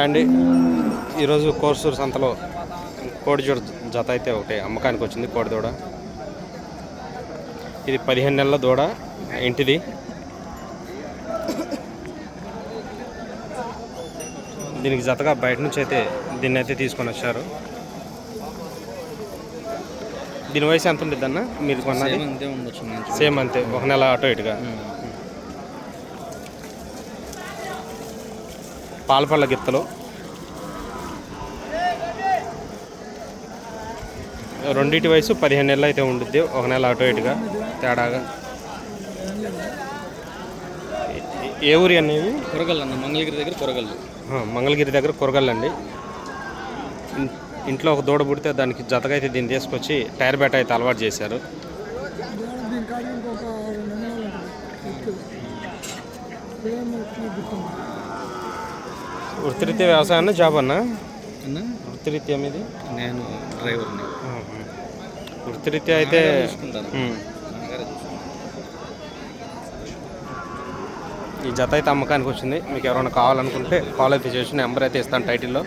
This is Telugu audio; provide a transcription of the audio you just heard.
అండి. ఈరోజు కోర్సూరు సంతలో కోడిజోడ జత అయితే ఒకటి అమ్మకానికి వచ్చింది కోడి దూడ. ఇది పదిహేను నెలల దూడ ఇంటిది. దీనికి జతగా బయట నుంచి అయితే దీన్ని అయితే తీసుకొని వచ్చారు. దీని వయసు ఎంత ఉంటుంది అన్న మీరు కొన్నది? సేమ్ అంతే సేమ్ ఒక నెల అటు ఇటుగా. పాలపళ్ళ గిత్తలు. రెండింటి వయసు పదిహేను నెలలు అయితే ఉండుద్ది. ఒక నెల అటు ఇటుగా తేడాగా. ఏ- ఊరి అనేవి కూరగాయలు అన్న మంగళగిరి దగ్గర కూరగాయలు మంగళగిరి దగ్గర కూరగాయలండి ఇన్- ఇంట్లో ఒక దూడ పుడితే దానికి జతగా అయితే దీన్ని తీసుకొచ్చి టైర్ బ్యాట్ అయితే అలవాటు చేశారు. వృత్తిరీత్యా వ్యవసాయం జాబ్ అన్న? వృత్తిరీత్యా మీది? నేను డ్రైవర్ని. వృత్తిరీత్యా అయితే ఈ జత అయితే అమ్మకానికి వచ్చింది. మీకు ఎవరైనా కావాలనుకుంటే కాల్ అయితే చేసి నెంబర్ అయితే ఇస్తాను టైటిల్లో.